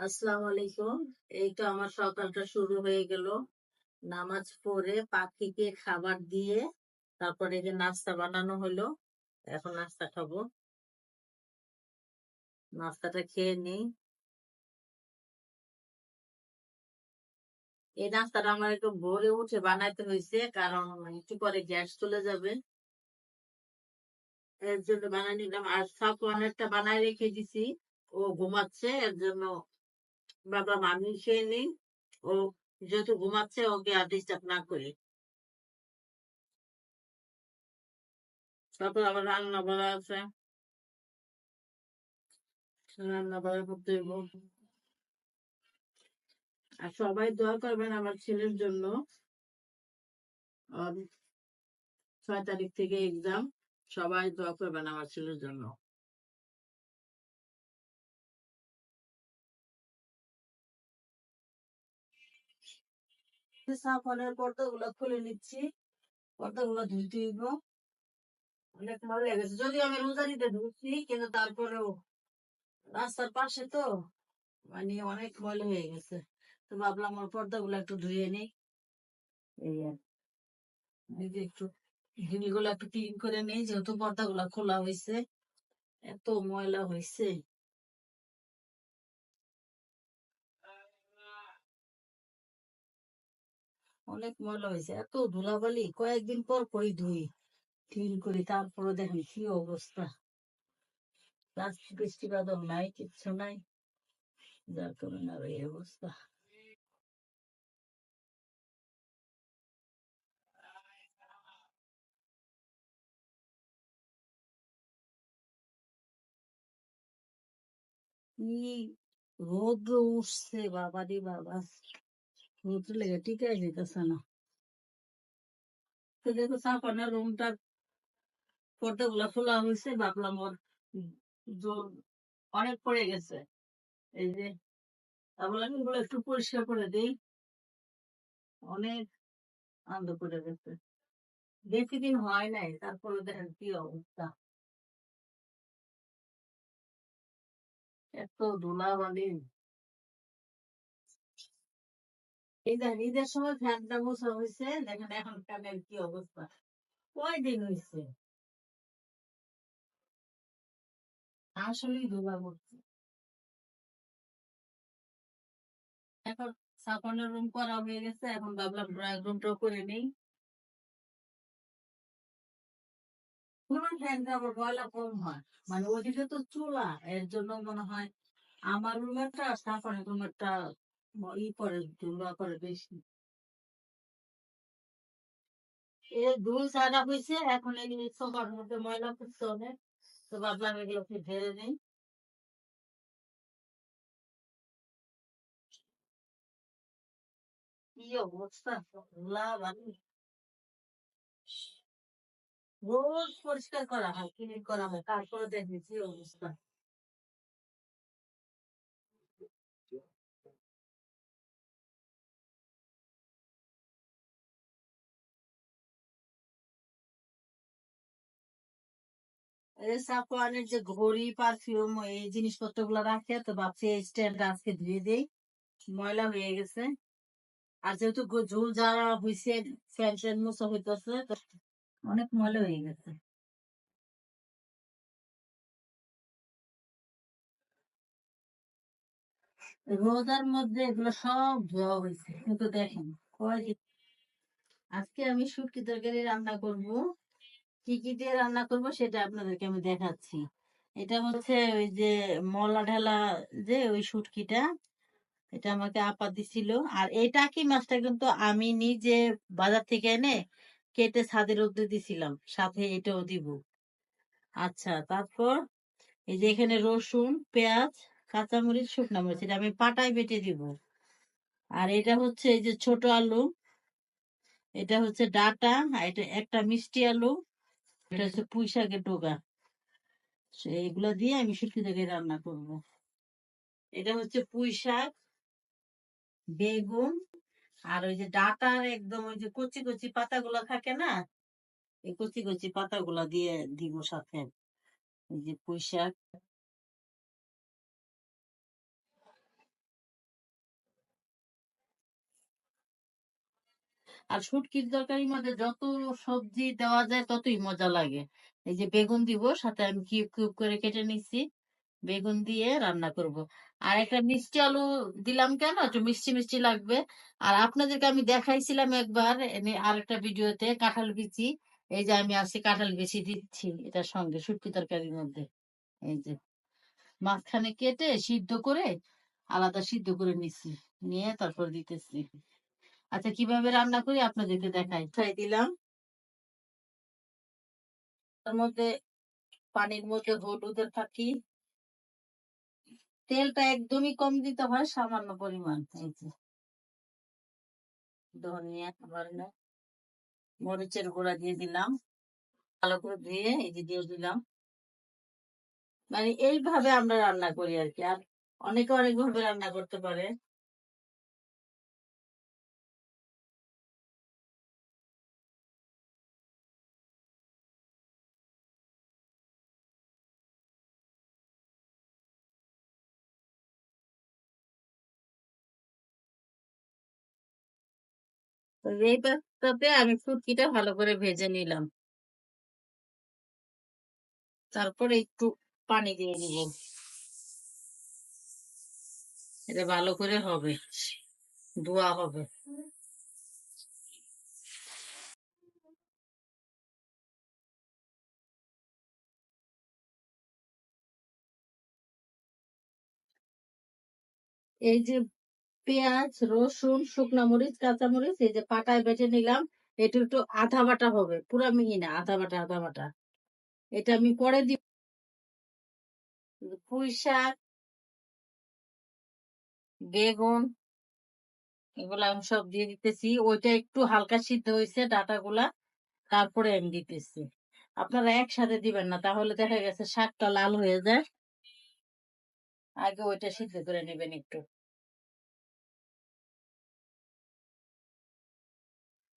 আসসালামু আলাইকুম। এই তো আমার সকালটা শুরু হয়ে গেল। নামাজ পড়ে পাখিকে খাবার দিয়ে তারপরে যে নাস্তা বানানো হলো। এখন নাস্তা খাব। নাস্তাটা খেয়ে নিই। এই নাস্তাটা আমার একটু ভোরে উঠে বানাইতে হয়েছে কারণ একটু পরে গ্যাস চলে যাবে। এর জন্য বানাই নিলাম। আর অনেকটা বানাই রেখে দিছি। ও ঘুমাচ্ছে, এর জন্য ভাবলাম আমি খেয়ে নিই ও যেহেতু ঘুমাচ্ছে, ওকে আর ডিস্টার্ব না করি। তারপর আবার রান্না বাড়া আছে। রান্না বাড়া করতে আর সবাই দোয়া করবেন আমার ছেলের জন্য। ছয় তারিখ থেকে এক্সাম সবাই দোয়া করবেন আমার ছেলের জন্য। সাফনের পর্দাগুলো খুলে নিচ্ছি। পর্দাগুলো ধুইতে হইব অনেক ময়লা হয়ে গেছে। যদিও আমি রোজারিতে ধুচ্ছি, কিন্তু তারপরেও রাস্তার পাশে তো মানে অনেক ময়লা হয়ে গেছে। তো ভাবলাম আমার পর্দাগুলো একটু ধুয়ে নিই। এই একটু জিনিসগুলো একটু ক্লিন করে নেই, যেহেতু পর্দাগুলো খোলা হয়েছে এত ময়লা হয়েছে অনেক ময়লা হয়েছে। এত ধুলাবালি, কয়েকদিন পর পরই ধুই, ক্লিন করি তারপরে দেখেন কি অবস্থা। গাছ বৃষ্টি বাদল নাই, কিচ্ছু নাই। যার কারণে আর এই অবস্থা। কি রোদ্র উঠছে বাবা রে বাবা। রোদ্র লেগে টিকাই যেতেছে না তো দেখো সাফানের রুমটা পর্দাগুলা খোলা হয়েছে ভাবলাম ওর জোর অনেক পড়ে গেছে এই যে ভাবলাম এগুলো একটু পরিষ্কার করে দেই অনেক আনন্দ করে গেছে বেশি দিন হয় নাই তারপরে দেখেন কি অবস্থা এত ধুলাবালি এই ঈদের সময় ফ্যানটা মোছা হয়েছে দেখেন এখন ফ্যানের কি অবস্থা। কয়দিন হয়েছে আসলেই এখন সাফনের রুম করা হয়ে গেছে, এখন ভাবলাম ড্রয়িং রুমটাও করে নেই। পুরো ফ্যানটা আবার ময়লা কম হয়। মানে ওদিকে তো চুলা, এর জন্য মনে হয় আমার রুমেরটা আর সাফনের রুমেরটা ই করে ধুলা করে বেশি। এই দুই সাদা হয়েছে এখন এই সোফার মধ্যে ময়লা পড়ছে অনেক তো ভাবলাম এগুলোকে ঢেলে নেই। কি অবস্থা? ধুলা রোজ পরিষ্কার করা হয়, ক্লিন করা হয়, তারপরে দেখি কি অবস্থা। সাফওয়ানের যে ঘড়ি পারফিউম এই জিনিসপত্রগুলো রাখে, তো স্ট্যান্ড আজকে ধুয়ে দেই। ময়লা হয়ে গেছে। আর যেহেতু ঝুল হয়েছে ফ্যান ট্যান হইতেছে অনেক ময়লা হয়ে গেছে। রোজার মধ্যে এগুলো সব ধোয়া হয়েছে কিন্তু দেখেন কয়দিন আজকে আমি শুটকি তরকারি রান্না করব। কি কি দিয়ে রান্না করব সেটা আপনাদেরকে আমি দেখাচ্ছি। এটা হচ্ছে ওই যে মলা ঢালা যে ওই শুটকিটা, এটা আমাকে আপা দিছিল। আর এই টাকি মাছটা কিন্তু আমি নিজে বাজার থেকে এনে কেটে ছাদের রোদ্দে দিছিলাম, সাথে এটাও দিব। আচ্ছা তারপর এই যে এখানে রসুন, পেঁয়াজ, কাঁচামরিচ, শুকনা মরিচ, এটা আমি পাটায় বেটে দিব। আর এটা হচ্ছে এই যে ছোট আলু, এটা হচ্ছে ডাটা এটা একটা মিষ্টি আলু। এটা হচ্ছে পুঁই শাকের ডোগা এইগুলা দিয়ে আমি শুটকি থেকে রান্না করব। এটা হচ্ছে পুঁই শাক বেগুন, আর ওই যে ডাটার একদম ওই যে কচি কচি পাতাগুলো থাকে না, এই কচি কচি পাতাগুলা দিয়ে দিব সাথে। এই যে পুঁই শাক আর শুটকির তরকারির মধ্যে যত সবজি দেওয়া যায় ততই মজা লাগে। এই যে বেগুন দিব, সাথে আমি কিউব কিউব করে কেটে নিচ্ছি। বেগুন দিয়ে রান্না করব। আর একটা মিষ্টি আলু দিলাম কেন? একটু মিষ্টি মিষ্টি লাগবে। আর আপনাদেরকে আমি দেখাইছিলাম একবার, এনে- আরেকটা ভিডিওতে কাঁঠাল বিচি। এই যে আমি আজকে কাঁঠাল বিচি দিচ্ছি এটার সঙ্গে শুটকি তরকারির মধ্যে। এই যে মাঝখানে কেটে সিদ্ধ করে আলাদা সিদ্ধ করে নিচ্ছি। নিয়ে তারপর দিতেছি। আচ্ছা কীভাবে রান্না করি আপনাদেরকে দেখাই। খাই দিলাম। তার মধ্যে পানির মধ্যে হলুদের ফাঁকি। তেলটা একদমই কম দিতে হয়, সামান্য পরিমাণ। এই যে। ধনিয়া আবার না মরিচের গুঁড়া দিয়ে দিলাম। ভালো করে ধুয়ে এই যে দিয়ে দিলাম। মানে এইভাবে আমরা রান্না করি আর কি। আর অনেকে অনেক ভাবে রান্না করতে পারে। এই পাত্রতে আমি ফুটকিটা ভালো করে ভেজে নিলাম। তারপরে একটু পানি দিয়ে দিব। এটা ভালো করে হবে, ধোয়া হবে। এই যে পেঁয়াজ, রসুন, শুকনা মরিচ, কাঁচা মরিচ, এই যে পাটায় বেটে নিলাম এটা একটু আধা বাটা হবে, পুরা মিহি না, আধা বাটা আধা বাটা। এটা আমি পরে দিব পুঁই শাক, বেগুন, এগুলা আমি সব দিয়ে দিতেছি। ওইটা একটু হালকা সিদ্ধ হয়েছে ডাটাগুলা, তারপরে আমি দিতেছি। আপনারা একসাথে দিবেন না, তাহলে দেখা গেছে শাকটা লাল হয়ে যায়। আগে ওইটা সিদ্ধ করে নেবেন একটু।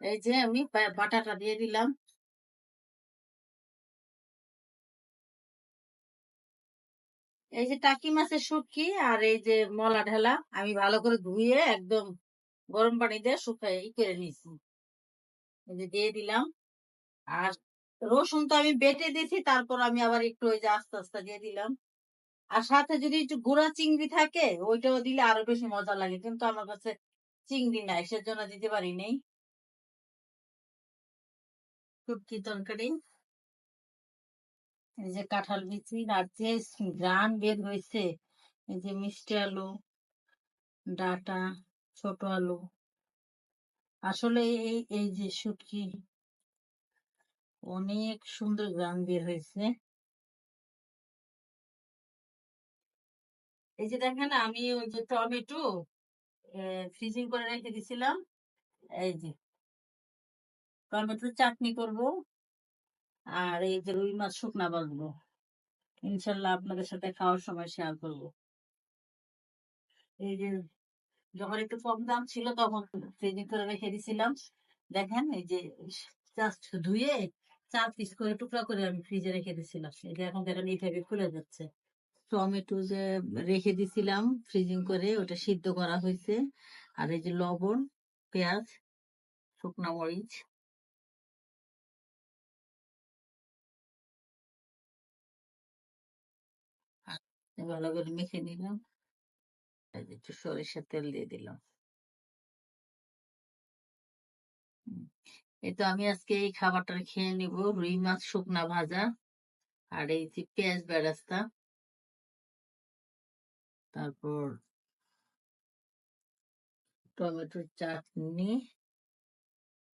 এই যে আমি বাটাটা দিয়ে দিলাম। এই যে টাকি মাছের শুটকি আর এই যে মলা ঢেলা, আমি ভালো করে ধুয়ে একদম গরম পানি দিয়ে শুকাই করে নিয়েছি। এই যে দিয়ে দিলাম। আর রসুন তো আমি বেটে দিয়েছি, তারপর আমি আবার একটু ওই যে আস্তে আস্তে দিয়ে দিলাম। আর সাথে যদি একটু গুঁড়া চিংড়ি থাকে, ওইটাও দিলে আরও বেশি মজা লাগে, কিন্তু আমার কাছে চিংড়ি নাই, সেজন্য দিতে পারি নাই। শুটকি তরকারি। এই যে কাঁঠাল বিচি আর যে গ্রান বের হয়েছে। এই যে মিষ্টি আলু, ডাটা, ছোট আলু। আসলে এই এই যে শুটকি, অনেক সুন্দর গ্রান বের হয়েছে। এই যে দেখেন, আমি ওই যে টমেটো ফ্রিজিং করে রেখে দিছিলাম। এই যে টমেটো চাটনি করব আর এই যে রুই মাছ শুকনা বাঁধবো ইনশাল্লাহ আপনাদের সাথে খাওয়ার সময় শেয়ার করব। এই যে যখন একটু কম দাম ছিল তখন ফ্রিজিং করে রেখে দিছিলাম। দেখেন এই যে জাস্ট ধুয়ে চার পিস করে টুকরা করে আমি ফ্রিজে রেখে দিছিলাম। এই যে এখন দেখেন এইভাবে খুলে যাচ্ছে। টমেটো যে রেখে দিছিলাম ফ্রিজিং করে ওটা সিদ্ধ করা হয়েছে। আর এই যে লবণ, পেঁয়াজ, শুকনা মরিচ। ভালো করে মেখে নিলাম। একটু সরিষার তেল দিয়ে দিলাম। এই তো আমি আজকে এই খাবারটা খেয়ে নিব, রুই মাছ, শুকনা ভাজা আর এই যে পেঁয়াজ বেরাস্তা। তারপর টমেটোর চাটনি,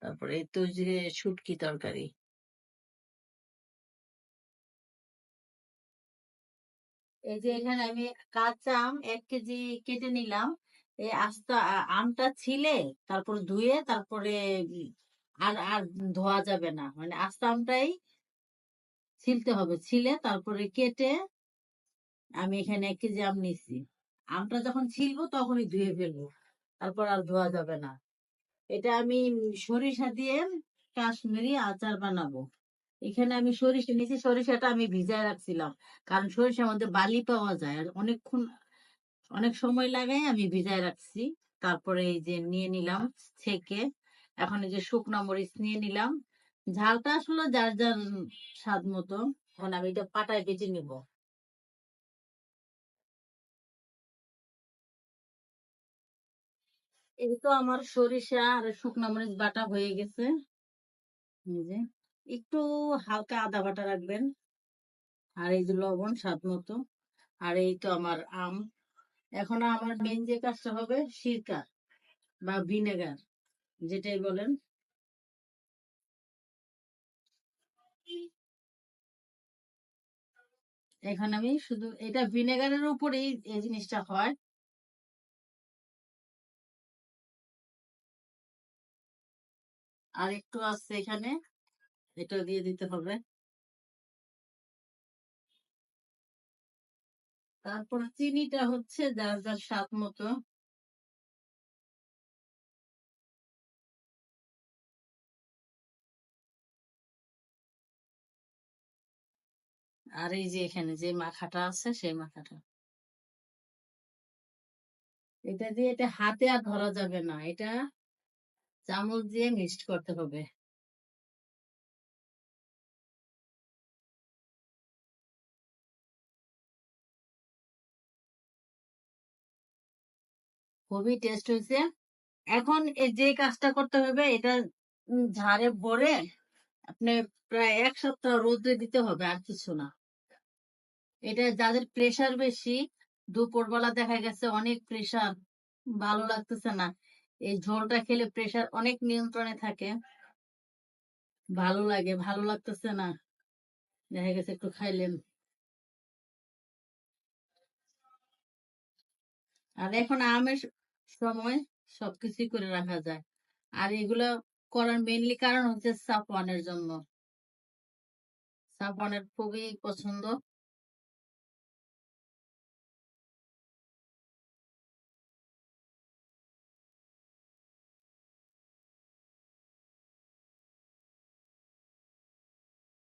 তারপর এই তো যে শুটকি তরকারি। এই যে এখানে আমি কাঁচা আম এক কেজি কেটে নিলাম। এই আস্তা আমটা ছিলে, তারপর ধুয়ে তারপরে আর আর ধোয়া যাবে না। মানে আস্তা আমটাই ছিলতে হবে। ছিলে, তারপরে কেটে আমি এখানে এক কেজি আম নিছি। আমটা যখন ছিলবো তখনই ধুয়ে ফেলব। তারপর আর ধোয়া যাবে না। এটা আমি সরিষা দিয়ে কাশ্মীরি আচার বানাবো। এখানে আমি সরিষা, নিচে সরিষাটা আমি ভিজায় রাখছিলাম। কারণ সরিষার মধ্যে বালি পাওয়া যায় আর অনেকক্ষণ, অনেক সময় লাগাই আমি ভিজায় রাখছি। তারপরে এই যে নিয়ে নিলাম থেকে এখন এই যে শুকনো মরিচ নিয়ে নিলাম। ঝালটা আসলে যার যার স্বাদ মতো। এখন আমি এটা পাটায় বেজে নিব। এই তো আমার সরিষা আর শুকনো মরিচ বাটা হয়ে গেছে। একটু হালকা আদা বাটা রাখবেন। আর এই যে লবণ স্বাদ মতো। আর এই তো আমার আম। এখন আমার মেন যে কাজটা হবে সিরকা বা ভিনেগার, যেটাই বলেন। এখন আমি শুধু এটা ভিনেগারের উপরেই এই জিনিসটা হয়। আর একটু আছে এখানে এটা দিয়ে দিতে হবে। তারপর চিনিটা হচ্ছে যার যার স্বাদ মতো। আর এই যে এখানে যে মাখাটা আছে, সেই মাখাটা। এটা দিয়ে এটা হাতে আর ধরা যাবে না। এটা চামচ দিয়ে মিক্সড করতে হবে। খুবই টেস্ট হয়েছে। এখন যে কাজটা করতে হবে, এটা ঝাড়ে ভরে আপনি প্রায় এক সপ্তাহ রোদে দিতে হবে, আর কিছু না। এটা যাদের প্রেসার বেশি, দুপুরবেলা দেখা গেছে অনেক প্রেশার ভালো লাগতেছে না। এই ঝোলটা খেলে প্রেশার অনেক নিয়ন্ত্রণে থাকে। ভালো লাগে, ভালো লাগতেছে না। দেখা গেছে একটু খাইলেন। আর এখন আমের সময় সবকিছুই করে রাখা যায়। আর এগুলো করার মেনলি কারণ হচ্ছে সাফওয়ানের জন্য। সাফওয়ানের খুবই পছন্দ।